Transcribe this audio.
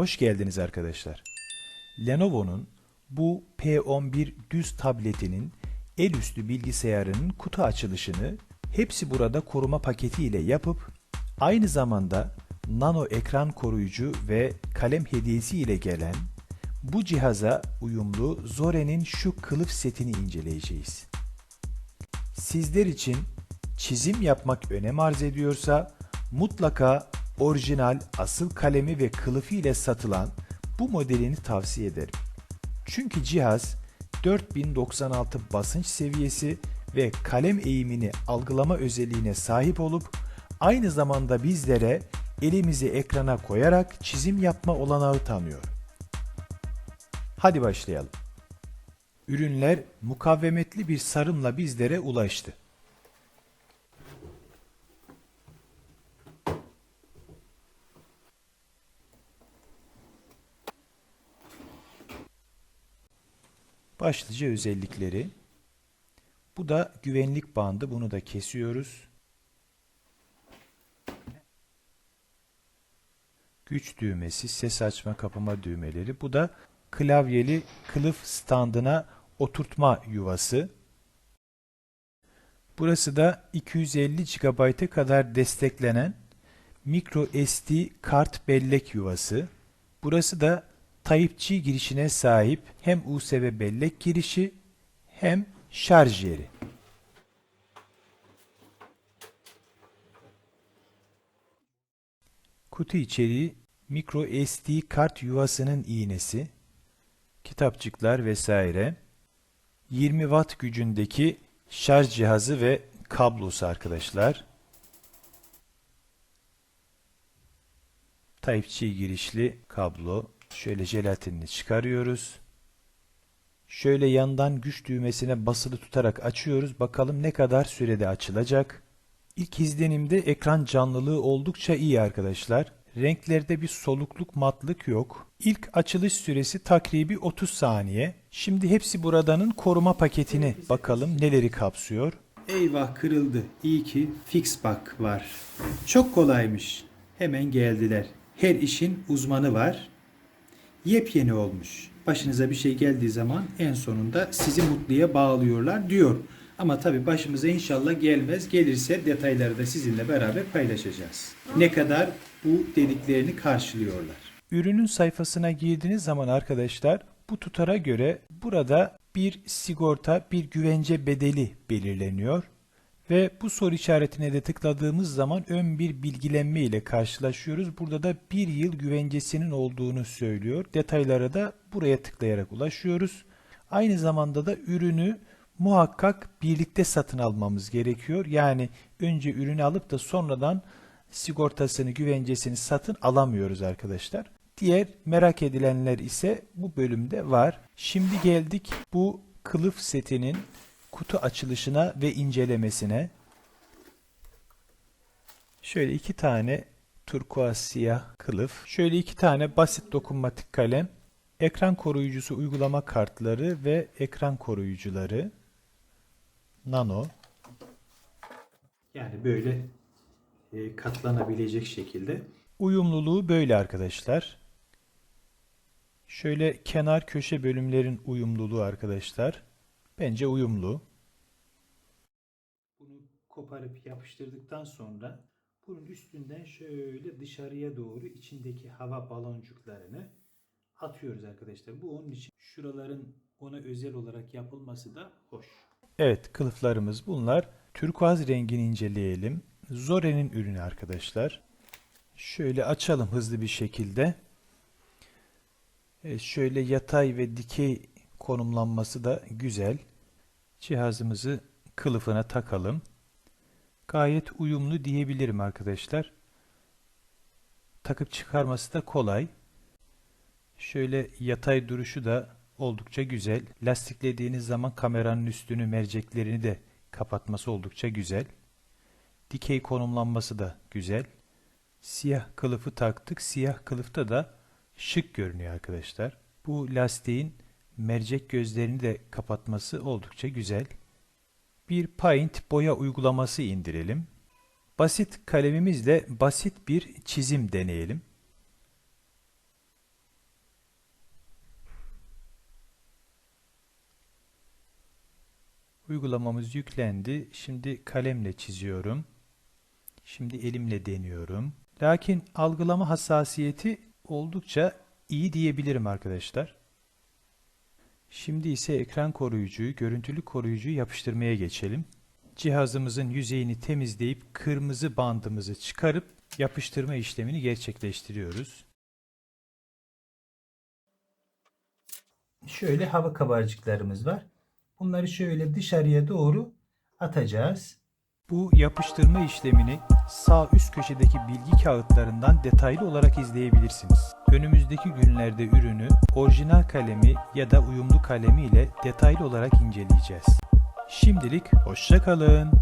Hoş geldiniz arkadaşlar. Lenovo'nun bu P11 düz tabletinin el üstü bilgisayarının kutu açılışını hepsi burada koruma paketi ile yapıp aynı zamanda nano ekran koruyucu ve kalem hediyesi ile gelen bu cihaza uyumlu Zore'nin şu kılıf setini inceleyeceğiz. Sizler için çizim yapmak önem arz ediyorsa mutlaka orijinal asıl kalemi ve kılıfı ile satılan bu modelini tavsiye ederim. Çünkü cihaz 4096 basınç seviyesi ve kalem eğimini algılama özelliğine sahip olup aynı zamanda bizlere elimizi ekrana koyarak çizim yapma olanağı tanıyor. Hadi başlayalım. Ürünler mukavemetli bir sarımla bizlere ulaştı. Başlıca özellikleri. Bu da güvenlik bandı. Bunu da kesiyoruz. Güç düğmesi, ses açma kapama düğmeleri. Bu da klavyeli kılıf standına oturtma yuvası. Burası da 250 GB'a kadar desteklenen micro SD kart bellek yuvası. Burası da Type-C girişine sahip hem USB bellek girişi hem şarj yeri. Kutu içeriği micro SD kart yuvasının iğnesi, kitapçıklar vesaire, 20 watt gücündeki şarj cihazı ve kablosu arkadaşlar. Type-C girişli kablo. Şöyle jelatinini çıkarıyoruz. Şöyle yandan güç düğmesine basılı tutarak açıyoruz. Bakalım ne kadar sürede açılacak. İlk izlenimde ekran canlılığı oldukça iyi arkadaşlar. Renklerde bir solukluk matlık yok. İlk açılış süresi takribi 30 saniye. Şimdi hepsi buradanın koruma paketini bakalım neleri kapsıyor. Eyvah kırıldı. İyi ki Fixbak var. Çok kolaymış. Hemen geldiler. Her işin uzmanı var. Yepyeni olmuş. Başınıza bir şey geldiği zaman en sonunda sizi mutluya bağlıyorlar diyor. Ama tabii başımıza inşallah gelmez. Gelirse detayları da sizinle beraber paylaşacağız. Ne kadar bu dediklerini karşılıyorlar. Ürünün sayfasına girdiğiniz zaman arkadaşlar bu tutara göre burada bir sigorta, bir güvence bedeli belirleniyor. Ve bu soru işaretine de tıkladığımız zaman ön bir bilgilenme ile karşılaşıyoruz. Burada da bir yıl güvencesinin olduğunu söylüyor. Detaylara da buraya tıklayarak ulaşıyoruz. Aynı zamanda da ürünü muhakkak birlikte satın almamız gerekiyor. Yani önce ürünü alıp da sonradan sigortasını, güvencesini satın alamıyoruz arkadaşlar. Diğer merak edilenler ise bu bölümde var. Şimdi geldik bu kılıf setinin kutu açılışına ve incelemesine. Şöyle iki tane turkuaz siyah kılıf, şöyle iki tane basit dokunmatik kalem, ekran koruyucusu uygulama kartları ve ekran koruyucuları, nano, Yani böyle e, katlanabilecek şekilde. Uyumluluğu böyle arkadaşlar. Şöyle kenar köşe bölümlerin uyumluluğu arkadaşlar. Bence uyumlu. Koparıp yapıştırdıktan sonra bunun üstünden şöyle dışarıya doğru içindeki hava baloncuklarını atıyoruz arkadaşlar. Bu onun için şuraların ona özel olarak yapılması da hoş. Evet kılıflarımız bunlar. Türkuaz rengini inceleyelim. Zore'nin ürünü arkadaşlar. Şöyle açalım hızlı bir şekilde. Evet, şöyle yatay ve dikey konumlanması da güzel. Cihazımızı kılıfına takalım. Gayet uyumlu diyebilirim arkadaşlar. Takıp çıkarması da kolay. Şöyle yatay duruşu da oldukça güzel. Lastiklediğiniz zaman kameranın üstünü, merceklerini de kapatması oldukça güzel. Dikey konumlanması da güzel. Siyah kılıfı taktık. Siyah kılıfta da şık görünüyor arkadaşlar. Bu lastiğin mercek gözlerini de kapatması oldukça güzel bir Paint boya uygulaması indirelim. Basit kalemimizle basit bir çizim deneyelim. Uygulamamız yüklendi. Şimdi kalemle çiziyorum. Şimdi elimle deniyorum. Lakin algılama hassasiyeti oldukça iyi diyebilirim arkadaşlar. Şimdi ise ekran koruyucuyu, görüntülü koruyucuyu yapıştırmaya geçelim. Cihazımızın yüzeyini temizleyip kırmızı bandımızı çıkarıp yapıştırma işlemini gerçekleştiriyoruz. Şöyle hava kabarcıklarımız var. Bunları şöyle dışarıya doğru atacağız. Bu yapıştırma işlemini sağ üst köşedeki bilgi kağıtlarından detaylı olarak izleyebilirsiniz. Önümüzdeki günlerde ürünü orijinal kalemi ya da uyumlu kalemi ile detaylı olarak inceleyeceğiz. Şimdilik hoşça kalın.